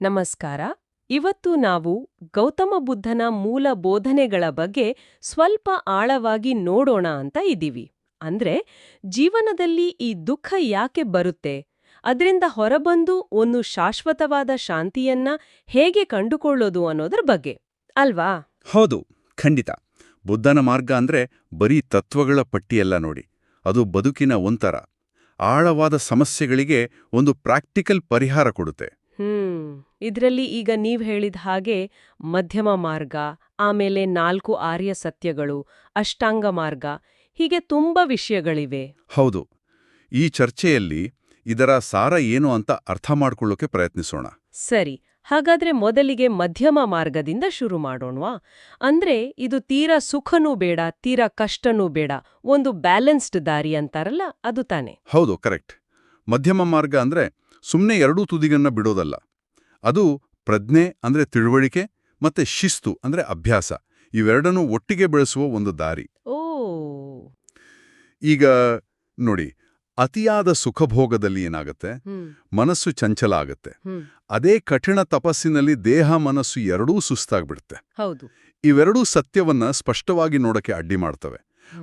ನಮಸ್ಕಾರ. ಇವತ್ತು ನಾವು ಗೌತಮ ಬುದ್ಧನ ಮೂಲ ಬೋಧನೆಗಳ ಬಗ್ಗೆ ಸ್ವಲ್ಪ ಆಳವಾಗಿ ನೋಡೋಣ ಅಂತ ಇದ್ದೀವಿ. ಅಂದ್ರೆ ಜೀವನದಲ್ಲಿ ಈ ದುಃಖ ಯಾಕೆ ಬರುತ್ತೆ? ಅದರಿಂದ ಹೊರಬಂದು ಒಂದು ಶಾಶ್ವತವಾದ ಶಾಂತಿಯನ್ನ ಹೇಗೆ ಕಂಡುಕೊಳ್ಳೋದು ಅನ್ನೋದ್ರ ಬಗ್ಗೆ. ಅಲ್ವಾ? ಹೌದು, ಖಂಡಿತ. ಬುದ್ಧನ ಮಾರ್ಗ ಅಂದ್ರೆ ಬರೀ ತತ್ವಗಳ ಪಟ್ಟಿಯೆಲ್ಲ ನೋಡಿ. ಅದು ಬದುಕಿನ ಒಂಥರ. ಆಳವಾದ ಸಮಸ್ಯೆಗಳಿಗೆ ಒಂದು ಪ್ರಾಕ್ಟಿಕಲ್ ಪರಿಹಾರ ಕೊಡುತ್ತೆ. ಹ್ಮ್ ಇದರಲ್ಲಿ ಈಗ ನೀವ್ ಹೇಳಿದ ಹಾಗೆ ಮಧ್ಯಮ ಮಾರ್ಗ ಆಮೇಲೆ ನಾಲ್ಕು ಆರ್ಯ ಸತ್ಯಗಳು ಅಷ್ಟಾಂಗ ಮಾರ್ಗ ಹೀಗೆ ತುಂಬಾ ವಿಷಯಗಳಿವೆ. ಹೌದು. ಈ ಚರ್ಚೆಯಲ್ಲಿ ಇದರ ಸಾರ ಏನು ಅಂತ ಅರ್ಥ ಮಾಡ್ಕೊಳ್ಳೋಕೆ ಪ್ರಯತ್ನಿಸೋಣ. ಸರಿ. ಹಾಗಾದ್ರೆ ಮೊದಲಿಗೆ ಮಧ್ಯಮ ಮಾರ್ಗದಿಂದ ಶುರು ಮಾಡೋಣವಾ? ಅಂದ್ರೆ ಇದು ತೀರಾ ಸುಖನೂ ಬೇಡ ತೀರಾ ಕಷ್ಟನೂ ಬೇಡ ಒಂದು ಬ್ಯಾಲೆನ್ಸ್ಡ್ ದಾರಿ ಅಂತಾರಲ್ಲ ಅದು ತಾನೆ? ಹೌದು ಕರೆಕ್ಟ್. ಮಧ್ಯಮ ಮಾರ್ಗ ಅಂದ್ರೆ ಸುಮ್ಮನೆ ಎರಡೂ ತುದಿಗನ್ನ ಬಿಡೋದಲ್ಲ. ಅದು ಪ್ರಜ್ಞೆ ಅಂದ್ರೆ ತಿಳುವಳಿಕೆ ಮತ್ತೆ ಶಿಸ್ತು ಅಂದ್ರೆ ಅಭ್ಯಾಸ. ಇವೆರಡನ್ನೂ ಒಟ್ಟಿಗೆ ಬೆಳೆಸುವ ಒಂದು ದಾರಿ. ಓ. ಈಗ ನೋಡಿ ಅತಿಯಾದ ಸುಖಭೋಗದಲ್ಲಿ ಏನಾಗುತ್ತೆ? ಮನಸ್ಸು ಚಂಚಲ ಆಗುತ್ತೆ. ಅದೇ ಕಠಿಣ ತಪಸ್ಸಿನಲ್ಲಿ ದೇಹ ಮನಸ್ಸು ಎರಡೂ ಸುಸ್ತಾಗ್ಬಿಡುತ್ತೆ. ಹೌದು. ಇವೆರಡೂ ಸತ್ಯವನ್ನ ಸ್ಪಷ್ಟವಾಗಿ ನೋಡಕ್ಕೆ ಅಡ್ಡಿ ಮಾಡ್ತವೆ.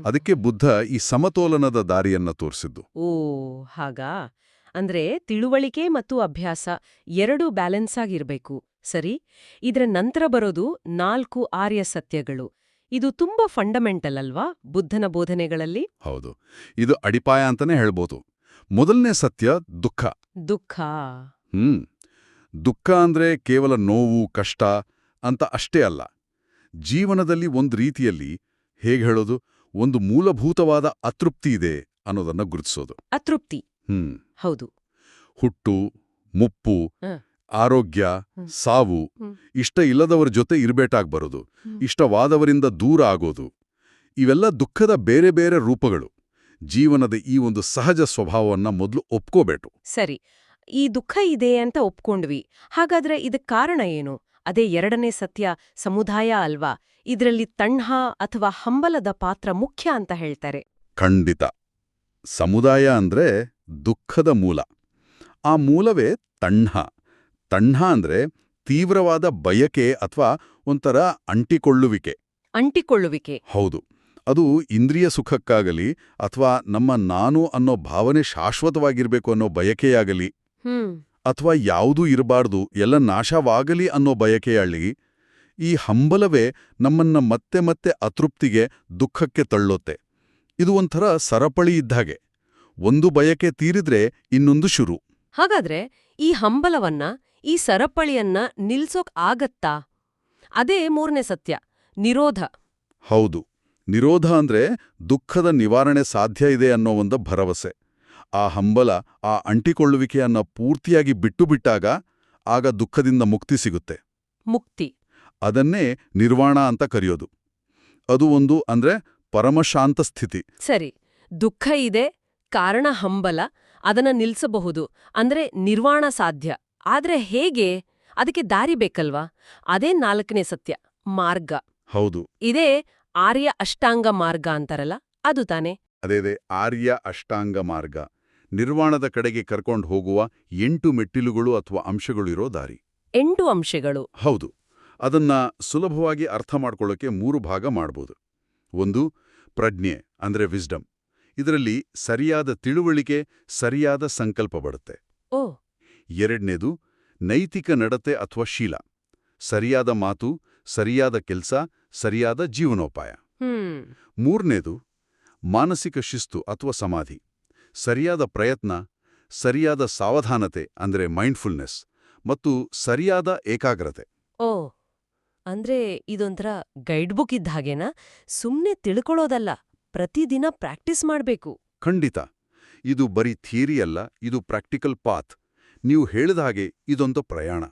ಅದಕ್ಕೆ ಬುದ್ಧ ಈ ಸಮತೋಲನದ ದಾರಿಯನ್ನ ತೋರಿಸಿದ್ದು. ಓ ಹಾಗಾ? ಅಂದ್ರೆ ತಿಳುವಳಿಕೆ ಮತ್ತು ಅಭ್ಯಾಸ ಎರಡೂ ಬ್ಯಾಲೆನ್ಸ್ ಆಗಿರ್ಬೇಕು. ಸರಿ? ಇದರ ನಂತರ ಬರೋದು ನಾಲ್ಕು ಆರ್ಯ ಸತ್ಯಗಳು. ಇದು ತುಂಬಾ ಫಂಡಮೆಂಟಲ್ ಅಲ್ವಾ ಬುದ್ಧನ ಬೋಧನೆಗಳಲ್ಲಿ? ಹೌದು. ಇದು ಅಡಿಪಾಯ ಅಂತಾನೆ ಹೇಳ್ಬೋದು. ಮೊದಲನೇ ಸತ್ಯ ದುಃಖ. ದುಃಖ. ಹ್ಮ್. ದುಃಖ ಅಂದ್ರೆ ಕೇವಲ ನೋವು ಕಷ್ಟ ಅಂತ ಅಷ್ಟೇ ಅಲ್ಲ. ಜೀವನದಲ್ಲಿ ಒಂದು ರೀತಿಯಲ್ಲಿ ಹೇಗೆ ಹೇಳೋದು? ಒಂದು ಮೂಲಭೂತವಾದ ಅತೃಪ್ತಿ ಇದೆ ಅನ್ನೋದನ್ನ ಗುರುತಿಸೋದು. ಅತೃಪ್ತಿ. ಹೌದು. ಹುಟ್ಟು ಮುಪ್ಪು ಆರೋಗ್ಯ ಸಾವು ಇಷ್ಟ ಇಲ್ಲದವರ ಜೊತೆ ಇರಬೇಟಾಗ್ ಬರೋದು ಇಷ್ಟವಾದವರಿಂದ ದೂರ ಆಗೋದು. ಇವೆಲ್ಲ ದುಃಖದ ಬೇರೆ ಬೇರೆ ರೂಪಗಳು. ಜೀವನದ ಈ ಒಂದು ಸಹಜ ಸ್ವಭಾವವನ್ನ ಮೊದಲು ಒಪ್ಕೋಬೇಕು. ಸರಿ. ಈ ದುಃಖ ಇದೆ ಅಂತ ಒಪ್ಕೊಂಡ್ವಿ. ಹಾಗಾದ್ರೆ ಇದಕ್ಕೆ ಕಾರಣ ಏನು? ಅದೇ ಎರಡನೇ ಸತ್ಯ ಸಮುದಾಯ ಅಲ್ವಾ? ಇದರಲ್ಲಿ ತಣ್ಹ ಅಥವಾ ಹಂಬಲದ ಪಾತ್ರ ಮುಖ್ಯ ಅಂತ ಹೇಳ್ತಾರೆ. ಖಂಡಿತ. ಸಮುದಾಯ ಅಂದ್ರೆ ದುಃಖದ ಮೂಲ. ಆ ಮೂಲವೇ ತಣ್ಹ ತಣ್ಹ ಅಂದ್ರೆ ತೀವ್ರವಾದ ಬಯಕೆ ಅಥವಾ ಒಂಥರ ಅಂಟಿಕೊಳ್ಳುವಿಕೆ. ಅಂಟಿಕೊಳ್ಳುವಿಕೆ. ಹೌದು. ಅದು ಇಂದ್ರಿಯ ಸುಖಕ್ಕಾಗಲಿ ಅಥವಾ ನಮ್ಮ ನಾನು ಅನ್ನೋ ಭಾವನೆ ಶಾಶ್ವತವಾಗಿರ್ಬೇಕು ಅನ್ನೋ ಬಯಕೆಯಾಗಲಿ ಅಥವಾ ಯಾವುದೂ ಇರಬಾರ್ದು ಎಲ್ಲ ನಾಶವಾಗಲಿ ಅನ್ನೋ ಬಯಕೆಯಾಗಲಿ ಈ ಹಂಬಲವೇ ನಮ್ಮನ್ನ ಮತ್ತೆ ಮತ್ತೆ ಅತೃಪ್ತಿಗೆ ದುಃಖಕ್ಕೆ ತಳ್ಳೋತ್ತೆ. ಇದು ಒಂಥರ ಸರಪಳಿ ಇದ್ದಾಗೆ ಒಂದು ಬಯಕೆ ತೀರಿದ್ರೆ ಇನ್ನೊಂದು ಶುರು. ಹಾಗಾದ್ರೆ ಈ ಹಂಬಲವನ್ನ ಈ ಸರಪಳಿಯನ್ನ ನಿಲ್ಸೋಕ್ ಆಗತ್ತಾ? ಅದೇ ಮೂರನೇ ಸತ್ಯ ನಿರೋಧ. ಹೌದು ನಿರೋಧ ಅಂದ್ರೆ ದುಃಖದ ನಿವಾರಣೆ ಸಾಧ್ಯ ಇದೆ ಅನ್ನೋ ಒಂದು ಭರವಸೆ. ಆ ಹಂಬಲ ಆ ಅಂಟಿಕೊಳ್ಳುವಿಕೆಯನ್ನ ಪೂರ್ತಿಯಾಗಿ ಬಿಟ್ಟು ಬಿಟ್ಟಾಗ ಆಗ ದುಃಖದಿಂದ ಮುಕ್ತಿ ಸಿಗುತ್ತೆ. ಮುಕ್ತಿ. ಅದನ್ನೇ ನಿರ್ವಾಣ ಅಂತ ಕರೆಯೋದು. ಅದು ಒಂದು ಅಂದ್ರೆ ಪರಮಶಾಂತ ಸ್ಥಿತಿ. ಸರಿ ದುಃಖ ಇದೆ ಕಾರಣ ಹಂಬಲ ಅದನ್ನ ನಿಲ್ಸಬಹುದು. ಅಂದ್ರೆ ನಿರ್ವಾಣ ಸಾಧ್ಯ. ಆದ್ರೆ ಹೇಗೆ? ಅದಕ್ಕೆ ದಾರಿ ಬೇಕಲ್ವಾ? ಅದೇ ನಾಲ್ಕನೇ ಸತ್ಯ ಮಾರ್ಗ. ಹೌದು. ಇದೇ ಆರ್ಯ ಅಷ್ಟಾಂಗ ಮಾರ್ಗ ಅಂತಾರಲ್ಲ ಅದು ತಾನೆ. ಅದೇ ಆರ್ಯ ಅಷ್ಟಾಂಗ ಮಾರ್ಗ. ನಿರ್ವಾಣದ ಕಡೆಗೆ ಕರ್ಕೊಂಡು ಹೋಗುವ ಎಂಟು ಮೆಟ್ಟಿಲುಗಳು ಅಥವಾ ಅಂಶಗಳು ಇರೋ ದಾರಿ. ಎಂಟು ಅಂಶಗಳು. ಹೌದು. ಅದನ್ನ ಸುಲಭವಾಗಿ ಅರ್ಥ ಮಾಡ್ಕೊಳ್ಳೋಕೆ ಮೂರು ಭಾಗ ಮಾಡ್ಬೋದು. ಒಂದು ಪ್ರಜ್ಞೆ ಅಂದ್ರೆ ವಿಸ್ಡಮ್. ಇದರಲ್ಲಿ ಸರಿಯಾದ ತಿಳುವಳಿಕೆ ಸರಿಯಾದ ಸಂಕಲ್ಪ ಬರುತ್ತೆ. ಓ. ಎರಡನೇದು ನೈತಿಕ ನಡತೆ ಅಥವಾ ಶೀಲ. ಸರಿಯಾದ ಮಾತು ಸರಿಯಾದ ಕೆಲಸ ಸರಿಯಾದ ಜೀವನೋಪಾಯ. ಮೂರನೇದು ಮಾನಸಿಕ ಶಿಸ್ತು ಅಥವಾ ಸಮಾಧಿ. ಸರಿಯಾದ ಪ್ರಯತ್ನ ಸರಿಯಾದ ಸಾವಧಾನತೆ ಅಂದ್ರೆ ಮೈಂಡ್ಫುಲ್ನೆಸ್ ಮತ್ತು ಸರಿಯಾದ ಏಕಾಗ್ರತೆ. ಓ. ಅಂದ್ರೆ ಇದೊಂಥರ ಗೈಡ್ ಬುಕ್ ಇದ್ದ ಹಾಗೇನಾ? ಸುಮ್ನೆ ತಿಳ್ಕೊಳ್ಳೋದಲ್ಲ. ಪ್ರತಿದಿನ ಪ್ರಾಕ್ಟೀಸ್ ಮಾಡಬೇಕು. ಖಂಡಿತ. ಇದು ಬರೀ ಥಿಯರಿ ಅಲ್ಲ ಇದು ಪ್ರಾಕ್ಟಿಕಲ್ ಪಾತ್ ನೀವು ಹೇಳಿದ ಹಾಗೆ ಇದೊಂದು ಪ್ರಯಾಣ.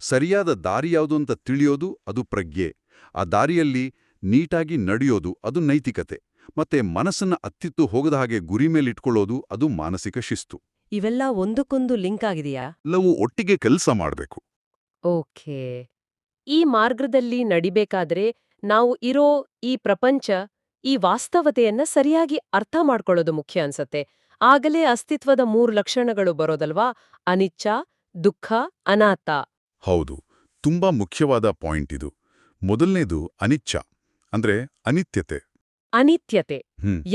ಸರಿಯಾದ ದಾರಿ ಯಾವುದು ಅಂತ ತಿಳಿಯೋದು ಅದು ಪ್ರಜ್ಞೆ. ಆ ದಾರಿಯಲ್ಲಿ ನೀಟಾಗಿ ನಡೆಯೋದು ಅದು ನೈತಿಕತೆ. ಮತ್ತೆ ಮನಸ್ಸನ್ನ ಅತ್ತಿತ್ತು ಹೋಗದ ಹಾಗೆ ಗುರಿ ಮೇಲಿಟ್ಕೊಳ್ಳೋದು ಅದು ಮಾನಸಿಕ ಶಿಸ್ತು. ಇವೆಲ್ಲ ಒಂದಕ್ಕೊಂದು ಲಿಂಕ್ ಆಗಿದೆಯಾ? ಎಲ್ಲವೂ ಒಟ್ಟಿಗೆ ಕೆಲಸ ಮಾಡಬೇಕು. ಓಕೆ. ಈ ಮಾರ್ಗದಲ್ಲಿ ನಡಿಬೇಕಾದ್ರೆ ನಾವು ಇರೋ ಈ ಪ್ರಪಂಚ ಈ ವಾಸ್ತವತೆಯನ್ನ ಸರಿಯಾಗಿ ಅರ್ಥ ಮಾಡ್ಕೊಳ್ಳೋದು ಮುಖ್ಯ ಅನ್ಸತ್ತೆ. ಆಗಲೇ ಅಸ್ತಿತ್ವದ ಮೂರು ಲಕ್ಷಣಗಳು ಬರೋದಲ್ವಾ? ಅನಿಚ್ಛ ದುಃಖ ಅನಾಥ. ಹೌದು ತುಂಬಾ ಮುಖ್ಯವಾದ ಪಾಯಿಂಟ್ ಇದು. ಮೊದಲನೇದು ಅನಿಚ್ಛ ಅಂದ್ರೆ ಅನಿತ್ಯತೆ. ಅನಿತ್ಯತೆ.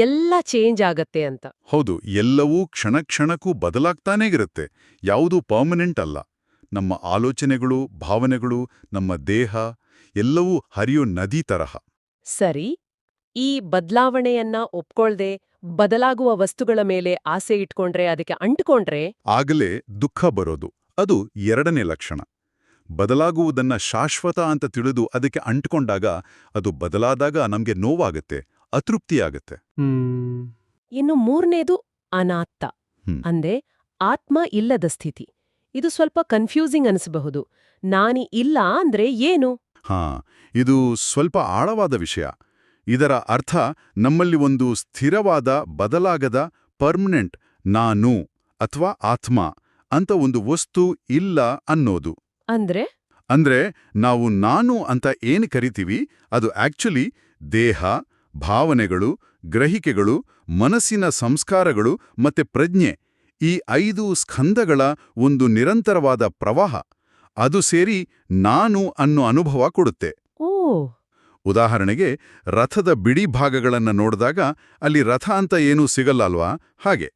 ಎಲ್ಲ ಚೇಂಜ್ ಆಗತ್ತೆ ಅಂತ. ಹೌದು ಎಲ್ಲವೂ ಕ್ಷಣ ಕ್ಷಣಕ್ಕೂ ಬದಲಾಗ್ತಾನೇ ಇರುತ್ತೆ. ಯಾವುದು ಪರ್ಮನೆಂಟ್ ಅಲ್ಲ. ನಮ್ಮ ಆಲೋಚನೆಗಳು ಭಾವನೆಗಳು ನಮ್ಮ ದೇಹ ಎಲ್ಲವೂ ಹರಿಯೋ ನದಿ ತರಹ. ಸರಿ. ಈ ಬದಲಾವಣೆಯನ್ನ ಒಪ್ಕೊಳ್ದೆ ಬದಲಾಗುವ ವಸ್ತುಗಳ ಮೇಲೆ ಆಸೆ ಇಟ್ಕೊಂಡ್ರೆ ಅದಕ್ಕೆ ಅಂಟ್ಕೊಂಡ್ರೆ ಆಗಲೇ ದುಃಖ ಬರೋದು. ಅದು ಎರಡನೇ ಲಕ್ಷಣ. ಬದಲಾಗುವುದನ್ನ ಶಾಶ್ವತ ಅಂತ ತಿಳಿದು ಅದಕ್ಕೆ ಅಂಟ್ಕೊಂಡಾಗ ಅದು ಬದಲಾದಾಗ ನಮ್ಗೆ ನೋವಾಗತ್ತೆ ಅತೃಪ್ತಿಯಾಗತ್ತೆ. ಇನ್ನು ಮೂರನೇದು ಅನಾತ್ತ. ಅಂದೆ ಅಂದ್ರೆ ಆತ್ಮ ಇಲ್ಲದ ಸ್ಥಿತಿ. ಇದು ಸ್ವಲ್ಪ ಕನ್ಫ್ಯೂಸಿಂಗ್ ಅನಿಸಬಹುದು. ನಾನಿ ಇಲ್ಲ ಅಂದ್ರೆ ಏನು? ಹಾ ಇದು ಸ್ವಲ್ಪ ಆಳವಾದ ವಿಷಯ. ಇದರ ಅರ್ಥ ನಮ್ಮಲ್ಲಿ ಒಂದು ಸ್ಥಿರವಾದ ಬದಲಾಗದ ಪರ್ಮನೆಂಟ್ ನಾನು ಅಥವಾ ಆತ್ಮ ಅಂತ ಒಂದು ವಸ್ತು ಇಲ್ಲ ಅನ್ನೋದು. ಅಂದ್ರೆ? ಅಂದ್ರೆ ನಾವು ನಾನು ಅಂತ ಏನು ಕರಿತೀವಿ ಅದು ಆಕ್ಚುಲಿ ದೇಹ ಭಾವನೆಗಳು ಗ್ರಹಿಕೆಗಳು ಮನಸ್ಸಿನ ಸಂಸ್ಕಾರಗಳು ಮತ್ತೆ ಪ್ರಜ್ಞೆ ಈ ಐದು ಸ್ಕಂದಗಳ ಒಂದು ನಿರಂತರವಾದ ಪ್ರವಾಹ ಅದು ಸೇರಿ ನಾನು ಅನ್ನೋ ಅನುಭವ ಕೊಡುತ್ತೆ. ಓ! ಉದಾಹರಣೆಗೆ ರಥದ ಬಿಡಿ ಭಾಗಗಳನ್ನು ನೋಡಿದಾಗ ಅಲ್ಲಿ ರಥ ಅಂತ ಏನೂ ಸಿಗಲ್ಲ ಅಲ್ವಾ ಹಾಗೆ.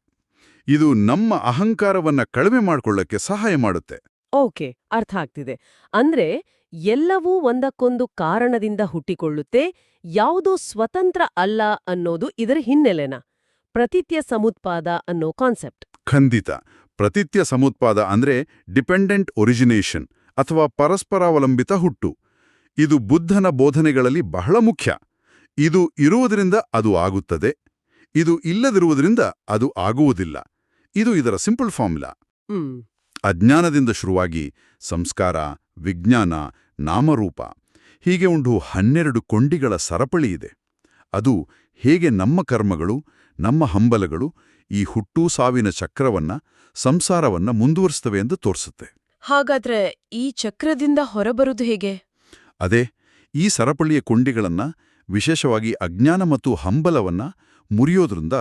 ಇದು ನಮ್ಮ ಅಹಂಕಾರವನ್ನ ಕಡಿಮೆ ಮಾಡ್ಕೊಳ್ಳಕ್ಕೆ ಸಹಾಯ ಮಾಡುತ್ತೆ. ಓಕೆ ಅರ್ಥ ಆಗ್ತಿದೆ. ಅಂದ್ರೆ ಎಲ್ಲವೂ ಒಂದಕ್ಕೊಂದು ಕಾರಣದಿಂದ ಹುಟ್ಟಿಕೊಳ್ಳುತ್ತೆ ಯಾವುದೂ ಸ್ವತಂತ್ರ ಅಲ್ಲ ಅನ್ನೋದು ಇದರ ಹಿನ್ನೆಲೆನ? ಪ್ರತಿತ್ಯ ಸಮುತ್ಪಾದ ಅನ್ನೋ ಕಾನ್ಸೆಪ್ಟ್. ಖಂಡಿತ. ಪ್ರತಿತ್ಯ ಸಮುತ್ಪಾದ ಅಂದ್ರೆ ಡಿಪೆಂಡೆಂಟ್ ಒರಿಜಿನೇಷನ್ ಅಥವಾ ಪರಸ್ಪರಾವಲಂಬಿತ ಹುಟ್ಟು. ಇದು ಬುದ್ಧನ ಬೋಧನೆಗಳಲ್ಲಿ ಬಹಳ ಮುಖ್ಯ. ಇದು ಇರುವುದರಿಂದ ಅದು ಆಗುತ್ತದೆ. ಇದು ಇಲ್ಲದಿರುವುದರಿಂದ ಅದು ಆಗುವುದಿಲ್ಲ. ಇದು ಇದರ ಸಿಂಪಲ್ ಫಾರ್ಮುಲಾ. ಅಜ್ಞಾನದಿಂದ ಶುರುವಾಗಿ ಸಂಸ್ಕಾರ ವಿಜ್ಞಾನ ನಾಮರೂಪ ಹೀಗೆ ಉಂಡು ಹನ್ನೆರಡು ಕೊಂಡಿಗಳ ಸರಪಳಿ ಇದೆ. ಅದು ಹೇಗೆ ನಮ್ಮ ಕರ್ಮಗಳು ನಮ್ಮ ಹಂಬಲಗಳು ಈ ಹುಟ್ಟೂ ಸಾವಿನ ಚಕ್ರವನ್ನ ಸಂಸಾರವನ್ನ ಮುಂದುವರಿಸ್ತವೆ ಎಂದು ತೋರಿಸುತ್ತೆ. ಹಾಗಾದ್ರೆ ಈ ಚಕ್ರದಿಂದ ಹೊರಬರುವುದು ಹೇಗೆ? ಅದೇ ಈ ಸರಪಳಿಯ ಕೊಂಡಿಗಳನ್ನ ವಿಶೇಷವಾಗಿ ಅಜ್ಞಾನ ಮತ್ತು ಹಂಬಲವನ್ನ ಮುರಿಯೋದ್ರಿಂದ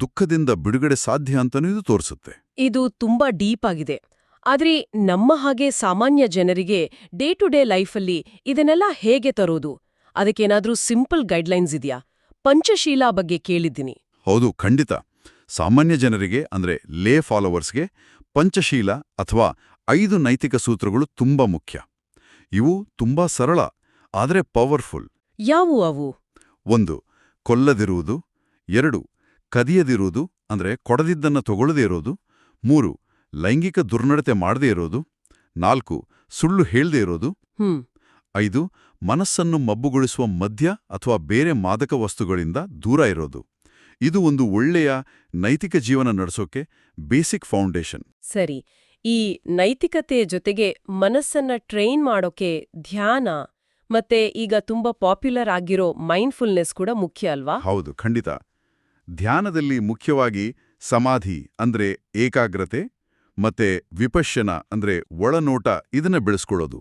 ದುಃಖದಿಂದ ಬಿಡುಗಡೆ ಸಾಧ್ಯ ಅಂತನೂ ಇದು ತೋರಿಸುತ್ತೆ. ಇದು ತುಂಬಾ ಡೀಪ್ ಆಗಿದೆ. ಆದ್ರೆ ನಮ್ಮ ಹಾಗೆ ಸಾಮಾನ್ಯ ಜನರಿಗೆ ಡೇ ಟು ಡೇ ಲೈಫಲ್ಲಿ ಇದನ್ನೆಲ್ಲ ಹೇಗೆ ತರೋದು? ಅದಕ್ಕೇನಾದ್ರೂ ಸಿಂಪಲ್ ಗೈಡ್ಲೈನ್ಸ್ ಇದೆಯಾ? ಪಂಚಶೀಲಾ ಬಗ್ಗೆ ಕೇಳಿದ್ದೀನಿ. ಹೌದು ಖಂಡಿತ. ಸಾಮಾನ್ಯ ಜನರಿಗೆ ಅಂದ್ರೆ ಲೇ ಫಾಲೋವರ್ಸ್ಗೆ ಪಂಚಶೀಲ ಅಥವಾ ಐದು ನೈತಿಕ ಸೂತ್ರಗಳು ತುಂಬಾ ಮುಖ್ಯ. ಇವು ತುಂಬಾ ಸರಳ ಆದರೆ ಪವರ್ಫುಲ್. ಯಾವು ಅವು? ಒಂದು ಕೊಲ್ಲದಿರುವುದು. ಎರಡು ಕದಿಯದಿರುವುದು ಅಂದ್ರೆ ಕೊಡದಿದ್ದನ್ನು ತಗೊಳ್ಳದೇ ಇರೋದು. ಮೂರು ಲೈಂಗಿಕ ದುರ್ನಡತೆ ಮಾಡದೇ ಇರೋದು. ನಾಲ್ಕು ಸುಳ್ಳು ಹೇಳದೇ ಇರೋದು. ಐದು ಮನಸ್ಸನ್ನು ಮಬ್ಬುಗೊಳಿಸುವ ಮದ್ಯ ಅಥವಾ ಬೇರೆ ಮಾದಕ ವಸ್ತುಗಳಿಂದ ದೂರ ಇರೋದು. ಇದು ಒಂದು ಒಳ್ಳೆಯ ನೈತಿಕ ಜೀವನ ನಡೆಸೋಕೆ ಬೇಸಿಕ್ ಫೌಂಡೇಶನ್. ಸರಿ ಈ ನೈತಿಕತೆ ಜೊತೆಗೆ ಮನಸ್ಸನ್ನ ಟ್ರೈನ್ ಮಾಡೋಕೆ ಧ್ಯಾನ ಮತ್ತೆ ಈಗ ತುಂಬಾ ಪಾಪ್ಯುಲರ್ ಆಗಿರೋ ಮೈಂಡ್ಫುಲ್ನೆಸ್ ಕೂಡ ಮುಖ್ಯ ಅಲ್ವಾ? ಹೌದು ಖಂಡಿತ. ಧ್ಯಾನದಲ್ಲಿ ಮುಖ್ಯವಾಗಿ ಸಮಾಧಿ ಅಂದ್ರೆ ಏಕಾಗ್ರತೆ ಮತ್ತೆ ವಿಪಶ್ಯನ ಅಂದ್ರೆ ಒಳನೋಟ ಇದನ್ನ ಬೆಳೆಸ್ಕೊಳ್ಳೋದು.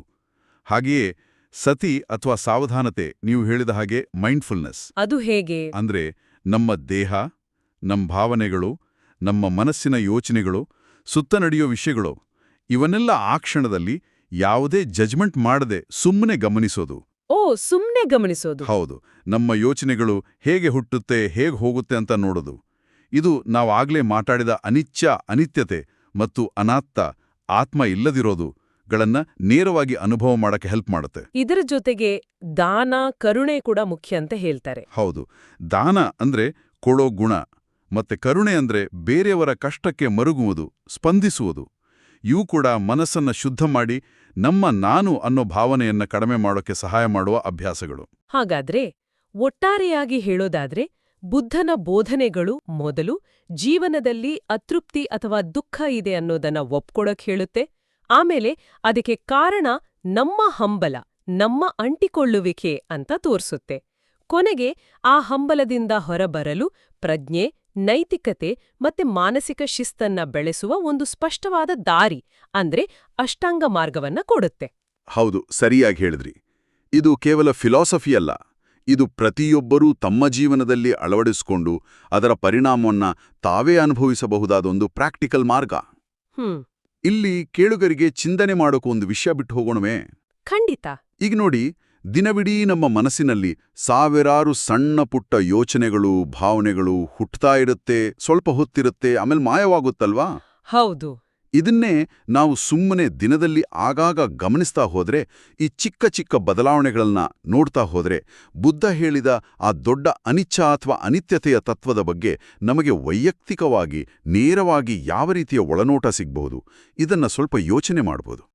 ಹಾಗೆಯೇ ಸತಿ ಅಥವಾ ಸಾವಧಾನತೆ ನೀವು ಹೇಳಿದ ಹಾಗೆ ಮೈಂಡ್ಫುಲ್ನೆಸ್ ಅದು ಹೇಗೆ? ಅಂದ್ರೆ ನಮ್ಮ ದೇಹ ನಮ್ಮ ಭಾವನೆಗಳು ನಮ್ಮ ಮನಸ್ಸಿನ ಯೋಚನೆಗಳು ಸುತ್ತ ನಡೆಯೋ ವಿಷಯಗಳು ಇವನ್ನೆಲ್ಲ ಆ ಕ್ಷಣದಲ್ಲಿ ಯಾವುದೇ ಜಜ್ಮೆಂಟ್ ಮಾಡದೆ ಸುಮ್ಮನೆ ಗಮನಿಸೋದು. ಓ ಸುಮ್ಮನೆ ಗಮನಿಸೋದು. ಹೌದು ನಮ್ಮ ಯೋಚನೆಗಳು ಹೇಗೆ ಹುಟ್ಟುತ್ತೆ ಹೇಗೆ ಹೋಗುತ್ತೆ ಅಂತ ನೋಡೋದು. ಇದು ನಾವಾಗಲೇ ಮಾತಾಡಿದ ಅನಿಚ್ಛ ಅನಿತ್ಯತೆ ಮತ್ತು ಅನಾತ್ತ ಆತ್ಮ ಇಲ್ಲದಿರೋದು ಗಳನ್ನ ನೇರವಾಗಿ ಅನುಭವ ಮಾಡಕ್ಕೆ ಹೆಲ್ಪ್ ಮಾಡುತ್ತೆ. ಇದರ ಜೊತೆಗೆ ದಾನ ಕರುಣೆ ಕೂಡ ಮುಖ್ಯ ಅಂತ ಹೇಳ್ತಾರೆ. ಹೌದು ದಾನ ಅಂದ್ರೆ ಕೊಡೋ ಗುಣ. ಮತ್ತೆ ಕರುಣೆ ಅಂದ್ರೆ ಬೇರೆಯವರ ಕಷ್ಟಕ್ಕೆ ಮರುಗುವುದು, ಸ್ಪಂದಿಸುವುದು. ಇವು ಕೂಡ ಮನಸ್ಸನ್ನ ಶುದ್ಧ ಮಾಡಿ ನಮ್ಮ ನಾನು ಅನ್ನೋ ಭಾವನೆಯನ್ನ ಕಡಿಮೆ ಮಾಡೋಕೆ ಸಹಾಯ ಮಾಡುವ ಅಭ್ಯಾಸಗಳು. ಹಾಗಾದ್ರೆ ಒಟ್ಟಾರೆಯಾಗಿ ಹೇಳೋದಾದ್ರೆ ಬುದ್ಧನ ಬೋಧನೆಗಳು ಮೊದಲು ಜೀವನದಲ್ಲಿ ಅತೃಪ್ತಿ ಅಥವಾ ದುಃಖ ಇದೆ ಅನ್ನೋದನ್ನ ಒಪ್ಕೊಡಕ್ ಹೇಳುತ್ತೆ. ಆಮೇಲೆ ಅದಕ್ಕೆ ಕಾರಣ ನಮ್ಮ ಹಂಬಲ, ನಮ್ಮ ಅಂಟಿಕೊಳ್ಳುವಿಕೆ ಅಂತ ತೋರಿಸುತ್ತೆ. ಕೊನೆಗೆ ಆ ಹಂಬಲದಿಂದ ಹೊರಬರಲು ಪ್ರಜ್ಞೆ ನೈತಿಕತೆ ಮತ್ತೆ ಮಾನಸಿಕ ಶಿಸ್ತನ್ನ ಬೆಳೆಸುವ ಒಂದು ಸ್ಪಷ್ಟವಾದ ದಾರಿ ಅಂದ್ರೆ ಅಷ್ಟಾಂಗ ಮಾರ್ಗವನ್ನ ಕೊಡುತ್ತೆ. ಹೌದು ಸರಿಯಾಗಿ ಹೇಳಿದ್ರಿ. ಇದು ಕೇವಲ ಫಿಲಾಸಫಿ ಅಲ್ಲ ಇದು ಪ್ರತಿಯೊಬ್ಬರೂ ತಮ್ಮ ಜೀವನದಲ್ಲಿ ಅಳವಡಿಸಿಕೊಂಡು ಅದರ ಪರಿಣಾಮವನ್ನ ತಾವೇ ಅನುಭವಿಸಬಹುದಾದ ಒಂದು ಪ್ರಾಕ್ಟಿಕಲ್ ಮಾರ್ಗ. ಇಲ್ಲಿ ಕೇಳುಗರಿಗೆ ಚಿಂತನೆ ಮಾಡೋಕೆ ಒಂದು ವಿಷಯ ಬಿಟ್ಟು ಹೋಗೋಣವೇ? ಖಂಡಿತ. ಈಗ ನೋಡಿ ದಿನವಿಡೀ ನಮ್ಮ ಮನಸ್ಸಿನಲ್ಲಿ ಸಾವಿರಾರು ಸಣ್ಣ ಪುಟ್ಟ ಯೋಚನೆಗಳು ಭಾವನೆಗಳು ಹುಟ್ತಾ ಇರುತ್ತೆ ಸ್ವಲ್ಪ ಹೊತ್ತಿರುತ್ತೆ ಆಮೇಲೆ ಮಾಯವಾಗುತ್ತಲ್ವಾ? ಹೌದು. ಇದನ್ನೇ ನಾವು ಸುಮ್ಮನೆ ದಿನದಲ್ಲಿ ಆಗಾಗ ಗಮನಿಸ್ತಾ ಹೋದರೆ ಈ ಚಿಕ್ಕ ಚಿಕ್ಕ ಬದಲಾವಣೆಗಳನ್ನ ನೋಡ್ತಾ ಹೋದರೆ ಬುದ್ಧ ಹೇಳಿದ ಆ ದೊಡ್ಡ ಅನಿಚ್ಛ ಅಥವಾ ಅನಿತ್ಯತೆಯ ತತ್ವದ ಬಗ್ಗೆ ನಮಗೆ ವೈಯಕ್ತಿಕವಾಗಿ ನೇರವಾಗಿ ಯಾವ ರೀತಿಯ ಒಳನೋಟ ಸಿಗ್ಬಹುದು? ಇದನ್ನ ಸ್ವಲ್ಪ ಯೋಚನೆ ಮಾಡ್ಬೋದು.